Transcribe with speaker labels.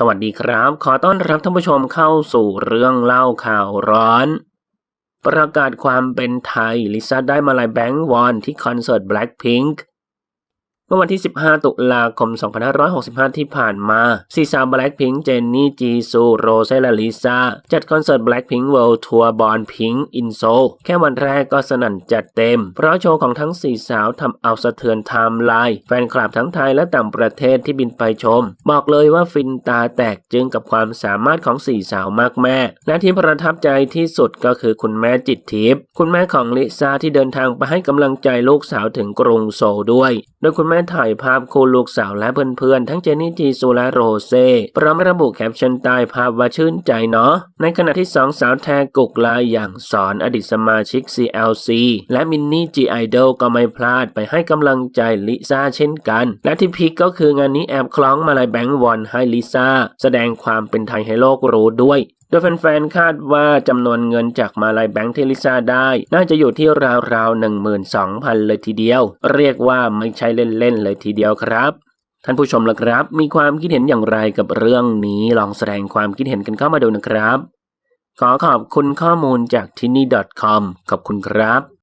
Speaker 1: สวัสดีครับ ขอต้อนรับท่านผู้ชมเข้าสู่เรื่องเล่าข่าวร้อน ประกาศความเป็นไทย ลิซ่าได้มาลายแบงค์วอนที่คอนเสิร์ต Blackpink เมื่อวันที่ 15 ตุลาคม 2565 ที่ผ่านมาซีสาว Blackpink เจนนี่จีซูโรเซและลิซาจัดคอนเสิร์ต Blackpink World Tour Born Pink in Seoul แค่วันแรกก็สนั่นจัดเต็ม เพราะโชว์ของทั้งสี่สาวทำเอาสะเทือนไทม์ไลน์แฟนคลับทั้งไทยและต่างประเทศที่บินไปชม บอกเลยว่าฟินตาแตกจึงกับความสามารถของสี่สาวมากแม่ และที่ประทับใจที่สุดก็คือคุณแม่จิตทิพย์คุณแม่ของลิซาที่เดินทางไปให้กำลังใจลูกสาวถึงกรุงโซลด้วย โดยคุณแม่ถ่ายภาพคู่ลูกสาวและเพื่อนๆ ทั้งเจนนี่จีซูและโรเซ่พร้อมระบุแคปชั่นใต้ภาพว่าชื่นใจเนาะ ในขณะที่สองสาวแทกุกลายอย่างสอนอดีตสมาชิก CLC และมินนี่ G Idol ก็ไม่พลาดไปให้กำลังใจลิซ่าเช่นกัน และที่พีคก็คืองานนี้แอบคล้องมาลายแบงค์วอนให้ลิซ่าแสดงความเป็นไทยให้โลกรู้ด้วย โดยแฟนๆ คาดว่าจำนวนเงินจากมาลายแบงค์ที่ลิซ่าได้ น่าจะอยู่ที่ราวๆ 12,000 เลยทีเดียว เรียกว่าไม่ใช่เล่นๆ เลยทีเดียวครับท่านผู้ชมล่ะครับ มีความคิดเห็นอย่างไรกับเรื่องนี้ลองแสดงความคิดเห็นกันเข้ามาดูนะครับ ขอขอบคุณข้อมูลจากที่นี่ .com ขอบคุณครับ